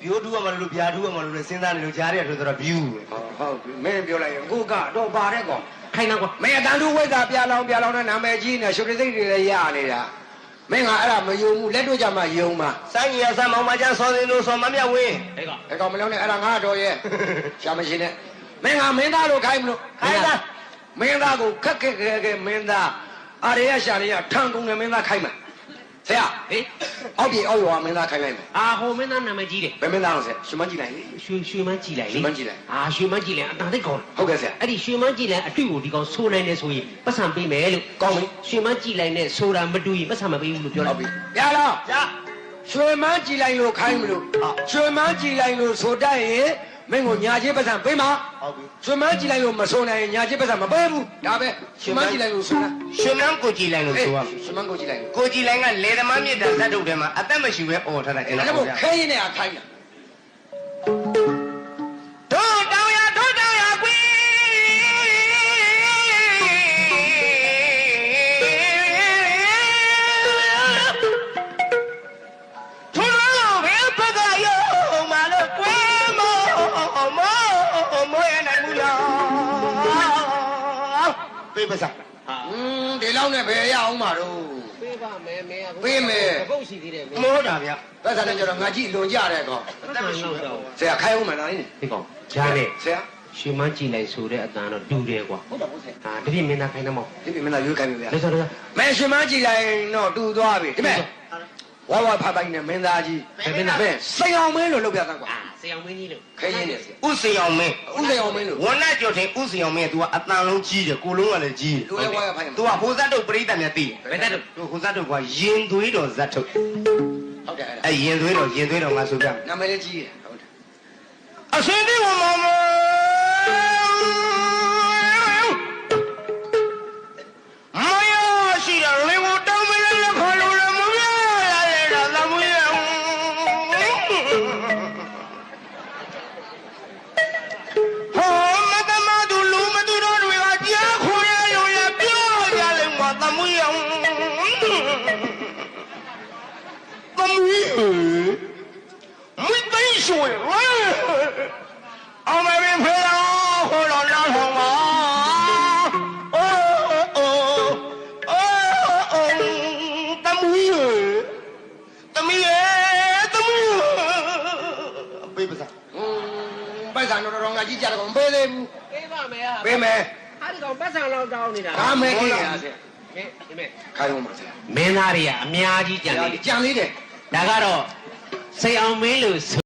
ဘီယိုတူရမလို့ဗျာတူရမလို့စဉ်းစားနေလို့ကြားရထွက်တော့ view ပဲဟုတ်ပြီမင်းပြောလိုက်ရင်ကိုကတော့ပါတဲ့ကောင်ခိုင်းတော့ကွာမင်းအတန်တူဝိဇ္ဇာပြလောင်ပြလောင်တဲ့နာမည်ကြီးနဲ့ရှုပ်ရစိတ်တွေလည်းရနေတာမင်းကအဲ့ဒါမယုံဘူးလက်တို့ကြမှာယုံမှာစိုင်းကြီးရဆမ်းမောင်မကျန်းစောစင်းလို့စော်မမြဝင်းဟဲ့ကောင်အဲ့ကောင်မလုံးနဲ့အဲ့ဒါငါတော်ရဲ့ရှာမရှိနဲ့မင်းကမင်းသားလို့ခိုင်းမလို့ခိုင်းတာမင်းသားကိုခက်ခက်ခဲခဲမင်းသားအာရရရှာရရထန်ကုန်နဲ့မင်းသားခိုင်းမှာ ဆရာဟေးအောက်ပြေအောက်ရွာမင်းသားခိုင်းလိုက်မယ်အာဟိုမင်းသားနာမည်ကြီးတယ်ဘယ်မင်းသားအောင်ဆရာရှင်မကြည့်လိုက်လေရွှေရွှေမန်းကြည်လိုက်လေရွှေမန်းကြည်လိုက်အာရွှေမန်းကြည်လိုက်အတန်သိပ်ကောင်းတယ်ဟုတ်ကဲ့ဆရာအဲ့ဒီရွှေမန်းကြည်လိုက်အတွေ့ကိုဒီကောင်ဆိုးနိုင်တယ်ဆိုရင်ပတ်စံပေးမယ်လို့ကောင်းပြီရွှေမန်းကြည်လိုက်နဲ့ဆိုတာမတူရင်ပတ်စံမပေးဘူးလို့ပြောဟုလိုက်တ်ပြီရလားရရွှေမန်းကြည်လိုက်လို့ခိုင်းမလို့ရွှေမန်းကြည်လိုက်လို့ဆိုတတ်ရင် မင်းကိုညာချင်းပတ်စံပေးမှာဟုတ်ပြီရွှေမန်းကြည်လိုက်လို့မဆိုနိုင်ရင်ညာချင်းပတ်စံမပေးဘူးဒါပဲရွှေမန်းကြည်လိုက်လို့ဆိုတာရွှေမန်းကိုကြည်လိုက်လို့ဆိုရမယ်ရွှေမန်းကိုကြည်လိုက်လို့ကိုကြည်လိုက်ကလေသမားမြစ်တာဇတ်တုတ်ထဲမှာအသက်မရှိပဲអော်ထားတာကျွန်အဲ့တော်ဒါပြောကိုပြခဲရင်နဲ့အခိုင်းတာတို့ ပြေးပါစားဟာอืมဒီလောက်နဲ့ဘယ်ရအောင်မှာတော့ပေးပါမယ်မင်းကပေးမယ်ပုတ်ရှိသေးတယ်မင်းမောတာဗျပတ်စံနဲ့ကျတော့ငါကြည့်လွန်ကြတဲ့ကောင်ပတ်စံလောက်တော့ဆရာခိုင်းအောင်မလားနင်းဒီကောင်ကြားတယ်ဆရာရွှေမန်းကြည်လိုက်ဆိုတဲ့အတန်တော့တူတယ်ကွာဟုတ်တယ်ဟုတ်ဆရာဟာတပြည့်မင်းသားခိုင်းတော့မောဒီပြမင်းသားရွေးခိုင်းပြီဗျာလက်စောလက်စောမဲရှင်မကြည်လိုက်တော့တူသွားပြီဒီမဲ့ဝါဝါဖပိုင်နဲ့မင်းသားကြီးစိန်အောင်မင်းလို့လုပ်ပြသားကွာ အာဆရာမင်းကြီးလို့ခဲရင်နေဆရာဥစင်အောင်မင်းဥစိန်အောင်မင်းလို့ဝဏ္ဏကျော်ထင်ဥစင်အောင်မင်းက तू ကအတန်လုံးကြီးတယ်ကိုလုံးကလည်းကြီးတယ်လူလည်းဝါရဖိုင် तू ကဟိုဇတ်တုတ်ပရိသတ်များသိတယ်ဘယ်တက်တော့သူဟိုဇတ်တုတ်ကရင်သွေးတော်ဇတ်တုတ်ဟုတ်တယ်အဲ့ဒါအဲရင်သွေးတော်ရင်သွေးတော်ငါဆိုပြမယ်နာမည်လေးကြီးတယ်ဟုတ်တယ်အစင်းဒီဝမမမ သိရွှေအောင်မင်းဖေးတော်ဟောတော်လာဟောမှာအိုးအိုးအိုးအိုးတမီးတမီးတမီးဘေးပစားอืมပိုက်ဆံတော့တော်ငါကြီးကြတယ်ကောင်ပေးသေးဘူးပေးပါမယ်ဟာပေးမယ်ဟာဒီကောင်ပတ်စံလောက်တောင်းနေတာဒါမဲ့ကြီးရဆရာဟဲ့ဒီမဲ့ခိုင်းအောင်ပါဆရာမင်းသားတွေကအများကြီးကြံနေတယ်ကြံလေးတယ်ဒါကတော့စိတ်အောင်မင်းလို့